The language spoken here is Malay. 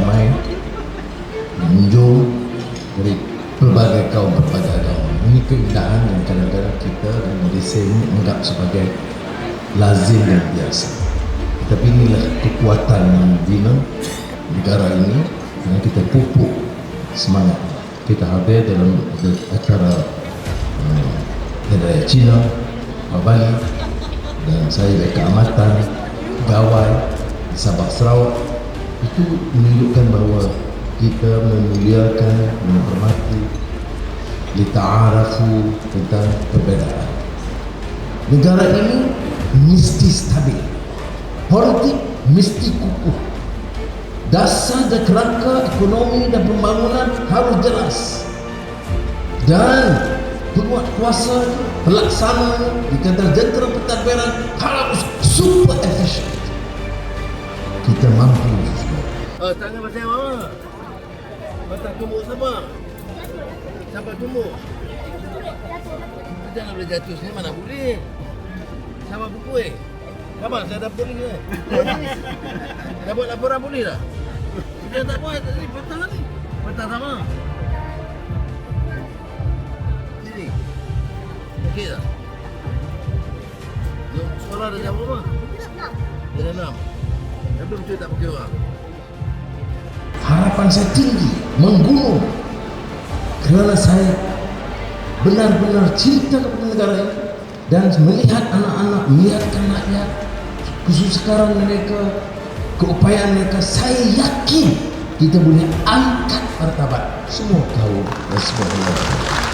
Main menunjuk dari pelbagai kaum berbagai agama. Ini keindahan yang kadang-kadang kita di Malaysia ini anggap sebagai lazim dan biasa. Tapi inilah kekuatan yang membina negara ini dan kita pupuk semangat. Kita hadir dalam acara eh, negara um, Cina Bali dan saya dari keamatan gawai Sabah Sarawak itu menunjukkan bahawa kita memuliakan, menghormati lita'arafu tentang perbezaan. Negara ini mesti stabil. Politik mesti kukuh. Dasar dan kerangka ekonomi dan pembangunan harus jelas. Dan penguat kuasa pelaksana di kantor jentera pentadbiran harus super efisien. Kita mampu. Oh, tangan pasal apa? Patah tumbuk sama. Sampai tumbuk. Jangan boleh jatuh sini mana boleh. Sama buku eh. Sama saya dah polis eh. Dah buat laporan polis dah. Dia tak buat tadi patah ni. Patah sama. Sini. Okey tak? Jom sekolah dah jam berapa? Dah enam. Tapi betul tak pakai orang. Harapan saya tinggi menggunung. Kerana saya benar-benar cinta kepada negara ini dan melihat anak-anak melihatkan rakyat kesusaran mereka keupayaan mereka saya yakin kita boleh angkat martabat semua kaum dan semua negara